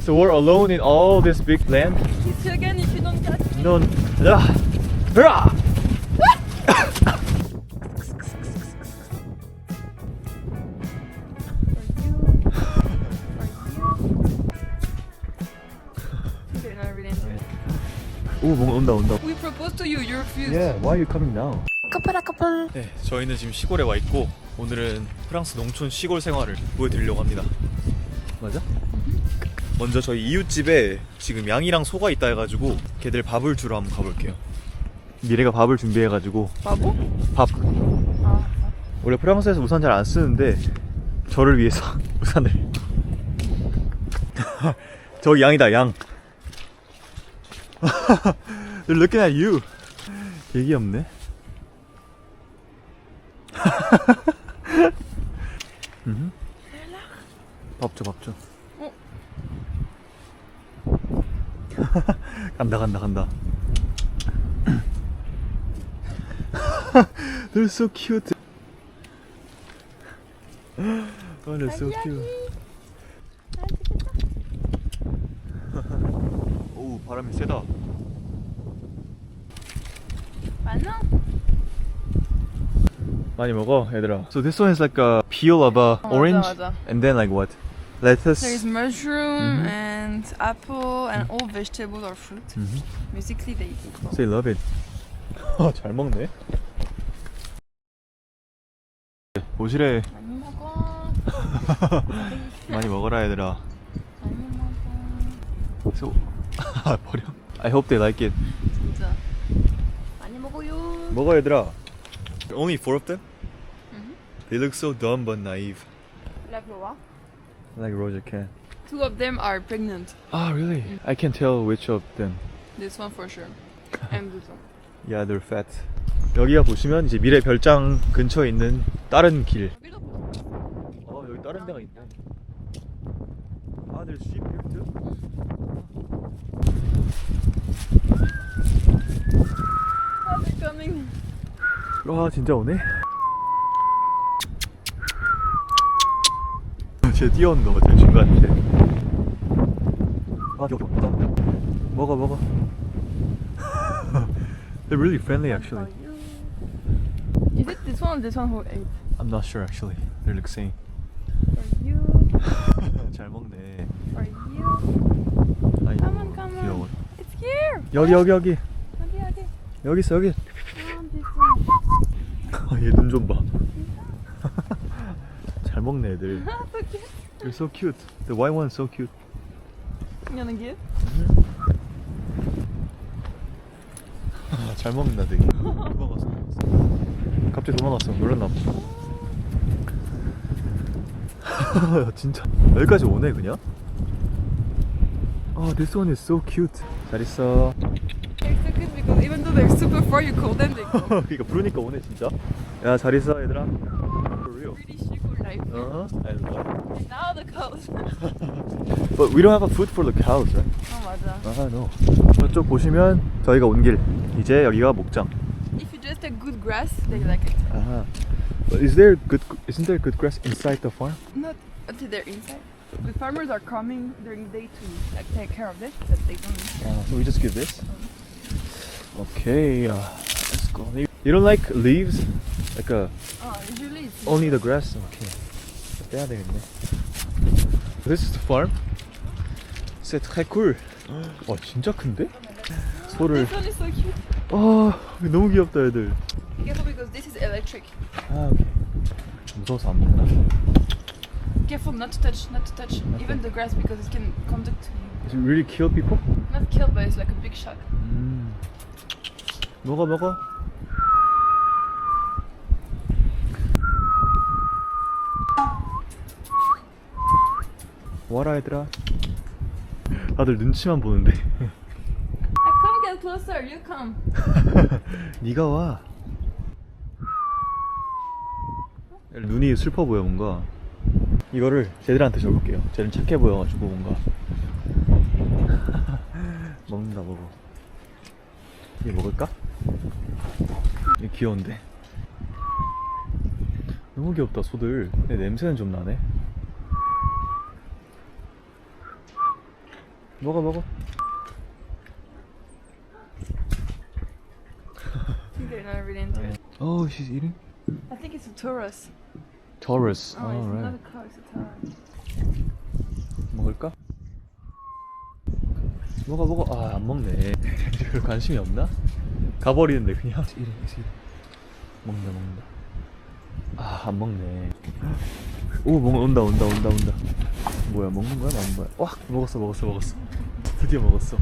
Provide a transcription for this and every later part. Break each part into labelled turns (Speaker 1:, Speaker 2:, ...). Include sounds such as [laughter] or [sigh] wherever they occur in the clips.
Speaker 1: So we're alone in all this big land.
Speaker 2: Kiss you again if you don't catch me. no, enjoy it.
Speaker 1: 오 뭔가 온다 온다.
Speaker 2: We proposed to you, you refused.
Speaker 1: Yeah, why are you coming now?
Speaker 2: Couple, couple.
Speaker 1: 네, 저희는 지금 시골에 와 있고 오늘은 프랑스 농촌 시골 생활을 보여드리려고 합니다. 맞아? 먼저 저희 이웃집에 지금 양이랑 소가 있다 해가지고 걔들 밥을 주러 한번 가볼게요. 미래가 밥을 준비해가지고
Speaker 2: 바보?
Speaker 1: 밥.
Speaker 2: 아,
Speaker 1: 원래 프랑스에서 우산 잘 안 쓰는데 저를 위해서 [laughs] 우산을. [laughs] 저기 양이다 양. [laughs] They're looking at you. 되게 귀엽네. 음. 밥 줘, 밥 줘.
Speaker 2: 어?
Speaker 1: 간다, 간다, 간다. They're so cute. Oh, they're so cute. 오, 바람이 세다.
Speaker 2: 많아?
Speaker 1: 많이 먹어, 얘들아. So this one is like a peel of a
Speaker 2: 맞아,
Speaker 1: orange,
Speaker 2: 맞아.
Speaker 1: and then like what? Lettuce.
Speaker 2: There's mushroom
Speaker 1: Mhm.
Speaker 2: and apple and all vegetables or fruit.
Speaker 1: Mhm.
Speaker 2: Basically, they eat it.
Speaker 1: So you love it. [laughs] 잘 먹네. 오시래
Speaker 2: 많이 먹어. [laughs]
Speaker 1: 많이 먹어라 얘들아.
Speaker 2: 많이 먹어.
Speaker 1: So [laughs] 버려. I hope they like it.
Speaker 2: 진짜. 많이 먹어요.
Speaker 1: 먹어 얘들아. Only four of them?
Speaker 2: Mhm.
Speaker 1: They look so dumb but naive.
Speaker 2: La voir.
Speaker 1: Like Roger can.
Speaker 2: Two of them are pregnant.
Speaker 1: Ah really? I can tell which of them.
Speaker 2: This one for sure. And this one.
Speaker 1: Yeah, they're fat. 여기가 보시면 이제 미래 별장 근처에 있는 다른 길. 어 여기 다른 데가 있네. 아, there's sheep here too.
Speaker 2: Oh, they're coming.
Speaker 1: 와 진짜 오네. 쟤 뛰어온다 쟤 중간에. 아 여기 없다. 먹어 먹어. They're really friendly actually.
Speaker 2: Is it this one or this one who ate?
Speaker 1: I'm not sure actually. They look same.
Speaker 2: For you.
Speaker 1: 잘 먹네.
Speaker 2: For you.
Speaker 1: 아이고,
Speaker 2: Come on, come on.
Speaker 1: 귀여워.
Speaker 2: It's here.
Speaker 1: 여기 여기 여기
Speaker 2: 여기 여기.
Speaker 1: 여기 있어 여기.
Speaker 2: Oh, this one.
Speaker 1: 얘눈 좀 봐. 잘 먹네 애들.
Speaker 2: so cute.
Speaker 1: They're so cute. The white one's so cute.
Speaker 2: You gonna give?
Speaker 1: 아, 잘 먹는다 되게. 도망갔어. 도망갔어. 갑자기 도망갔어. 놀랐나 봐. 진짜 여기까지 오네 그냥. 아, this one is so cute. 잘 있어.
Speaker 2: They're so cute because even though they're super far, you call them, they.
Speaker 1: 그러니까 부르니까 오네 진짜. 야, 잘 있어 얘들아. For real.
Speaker 2: Really chic life.
Speaker 1: Uh huh. I love.
Speaker 2: And now the cows. [laughs]
Speaker 1: But we don't have a food for the cows, right?
Speaker 2: 어 맞아.
Speaker 1: 아, no. 저쪽 보시면 저희가 온 길. 이제 여기가 목장.
Speaker 2: If you just take good grass, they like it.
Speaker 1: 아하. But is there good? Isn't there good grass inside the farm?
Speaker 2: Not until they're inside. The farmers are coming during the day to like take care of this, but they don't.
Speaker 1: Uh, so we just give this. Okay, uh, let's go. You don't like leaves? Like a
Speaker 2: Oh, usually it's
Speaker 1: only the grass? Okay. 빼야 되겠네. This is the farm. C'est très cool. 와 진짜 큰데? 소를.
Speaker 2: This one is so cute.
Speaker 1: 아 너무 귀엽다 애들.
Speaker 2: Careful because this is electric.
Speaker 1: 아 오케이. 무서워서 안 먹나?
Speaker 2: Careful not to touch, not to touch even the grass because it can conduct to you.
Speaker 1: Does it really kill people?
Speaker 2: Not kill, but it's like a big shock.
Speaker 1: 음. 먹어 먹어. 와라 얘들아. 다들 눈치만 보는데.
Speaker 2: I come get closer. You come. [laughs]
Speaker 1: 네가 와. 눈이 슬퍼 보여 뭔가. 이거를 쟤들한테 줘볼게요. 쟤는 착해 보여가지고 뭔가. [laughs] 먹는다 먹어. 이게 먹을까? 이게 귀여운데. 너무 귀엽다 소들. 근데 냄새는 좀 나네. 먹어 먹어.
Speaker 2: They're not really into it.
Speaker 1: Oh, she's eating.
Speaker 2: I think it's a Taurus.
Speaker 1: Taurus.
Speaker 2: Oh, it's not a cow, it's a Taurus.
Speaker 1: 먹을까? 먹어 먹어. 아 안 먹네. 별 관심이 없나? 가버리는데 그냥. 이래 이래. 먹는다 먹는다. 아 안 먹네. 오 먹, 온다 온다 온다 온다. 뭐야 먹는 거야 먹는 거야? 와 먹었어 먹었어 먹었어. 드디어 먹었어.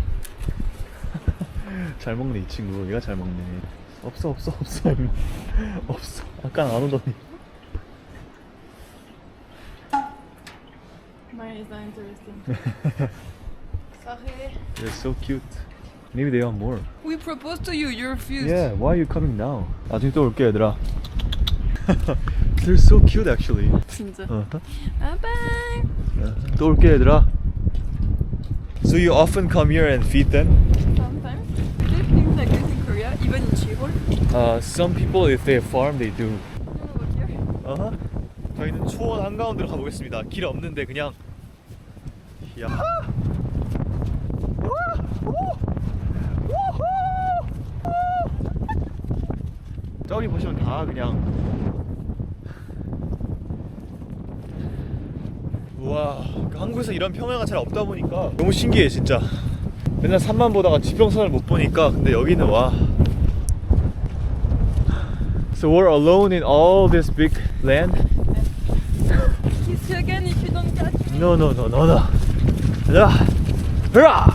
Speaker 1: 잘 먹네 이 친구. 얘가 잘 먹네. 없어 없어 없어 없어. 아까 안 오더니.
Speaker 2: Mine is not interesting. Sorry.
Speaker 1: They're so cute. Maybe they want more.
Speaker 2: We proposed to you, you refused.
Speaker 1: Yeah, why are you coming now? 나중에 또 올게 얘들아. They're so cute actually.
Speaker 2: 진짜.
Speaker 1: Uh-huh.
Speaker 2: Bye.
Speaker 1: 또 올게 얘들아. So you often come here and feed them?
Speaker 2: Sometimes. Do you think like this in Korea, even in Seoul?
Speaker 1: Uh, some people if they farm they do. 어허. 저희는 초원 한가운데로 가보겠습니다. 길 없는데 그냥. 야. 저기 보시면 다 그냥. 와, 그 한국에서 이런 평야가 잘 없다 보니까 너무 신기해 진짜. 맨날 산만 보다가 지평선을 못 보니까 근데 여기는 와. So we're alone in all this big land?
Speaker 2: Kiss you again if you don't catch me.
Speaker 1: No, no, no, no, no. 자, 으아!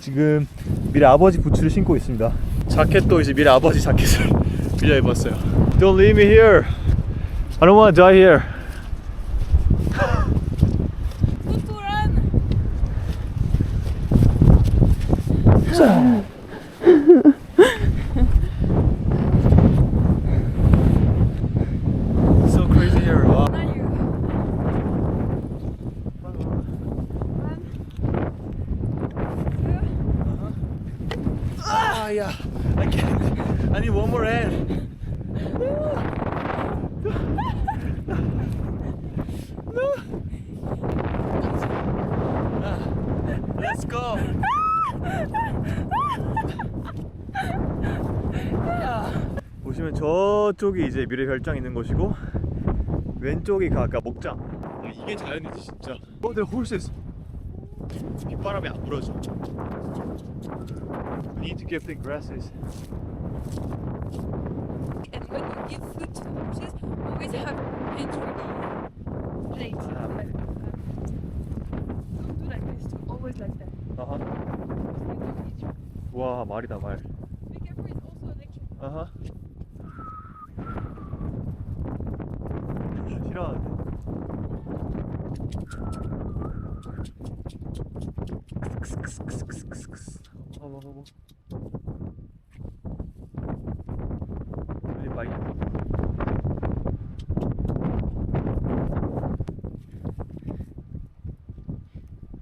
Speaker 1: 지금 미래 아버지 부츠를 신고 있습니다. 자켓도 이제 미래 아버지 자켓을 빌려 입었어요. Don't leave me here. I don't want to die here.
Speaker 2: Tutu run.
Speaker 1: So crazy here. 와.
Speaker 2: Now you. Run.
Speaker 1: Ah, yeah. I can't. I need one more hand. No. Ah, Let's go. 보시면 저쪽이 이제 미래 별장 있는 곳이고 왼쪽이 그 아까 목장. 아, 이게 자연이지 진짜. 어, there are horses. 빗바람에 안 불어져. We need to give them grasses.
Speaker 2: And when you give food to the horses, always have it ready. Plate.
Speaker 1: Ah.
Speaker 2: Like, um, don't do like this too. Always like that. you.
Speaker 1: 와 말이다 말.
Speaker 2: Be careful, it's also electric.
Speaker 1: 아 빨리.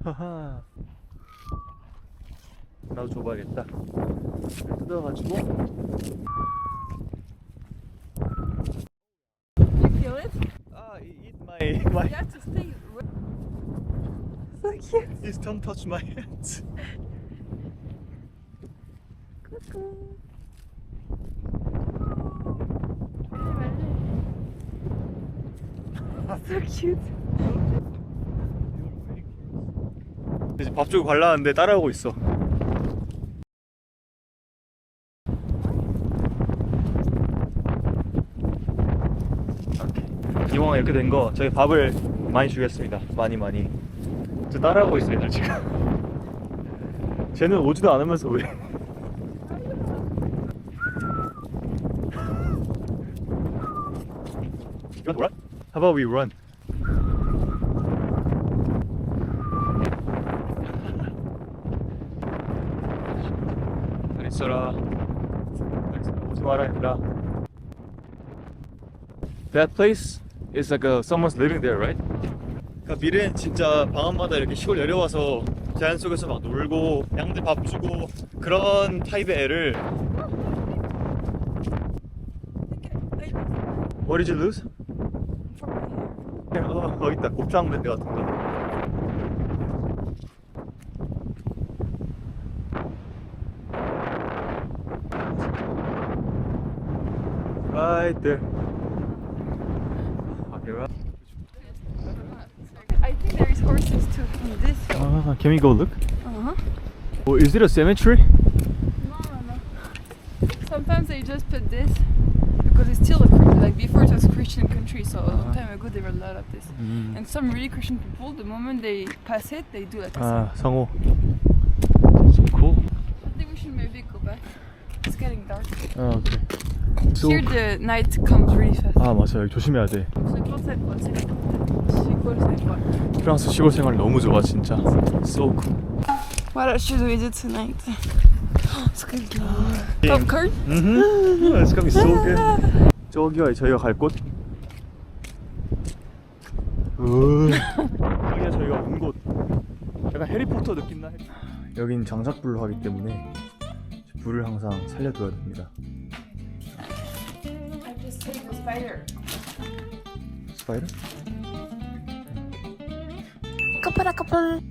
Speaker 1: 하하. 나도 줘봐야겠다. 뜯어가지고.
Speaker 2: You feel it?
Speaker 1: Ah, eat my.
Speaker 2: You have to stay. So cute.
Speaker 1: Please don't touch my hands.
Speaker 2: Coucou. So cute.
Speaker 1: 이제 밥 주고 갈라는데 따라오고 있어. 이왕 이렇게 된 거 저희 밥을 많이 주겠습니다. 많이 많이. 저 따라오고 있어요 얘들 지금. [laughs] 쟤는 오지도 않으면서 왜? To run? How about we run? [laughs] 잘 있어라. 오지 마라 얘들아. That place It's like a, someone's living there, right? 그러니까 미래엔 진짜 방학마다 이렇게 시골 내려와서 자연 속에서 막 놀고 양들 밥 주고 그런 타입의 애를 What did you lose? 어, 거기 있다 곱창 밴드 같은 거 Right there
Speaker 2: I think there is horses too in this.
Speaker 1: Uh, can we go look?
Speaker 2: Uh-huh.
Speaker 1: Oh, is it a cemetery?
Speaker 2: No, no, no. Sometimes they just put this because it's still a Chri- like before it was a Christian country, so a long time ago there were a lot of this.
Speaker 1: Mm.
Speaker 2: And some really Christian people, the moment they pass it, they do like a
Speaker 1: 아, 성호. So cool.
Speaker 2: I think we should maybe go back. It's getting dark.
Speaker 1: 아, 오케이. So,
Speaker 2: Here the night comes really fast.
Speaker 1: 아, 맞아. 여기 조심해야 돼.
Speaker 2: Je pensais pas, c'est 시골 생활.
Speaker 1: 프랑스 시골 생활 너무 좋아, 진짜. So cool.
Speaker 2: What else should we do tonight? It's gonna be popcorn.
Speaker 1: Mm-hmm. It's gonna be so good. 저기가 저희가 갈 곳. 으. 여기가 저희가 온 곳. 약간 해리포터 느낌 나. 여긴 장작불로 하기 때문에 불을 항상 살려둬야 됩니다.
Speaker 2: I just saved the spider.
Speaker 1: 스파이더?
Speaker 3: 커플아 커플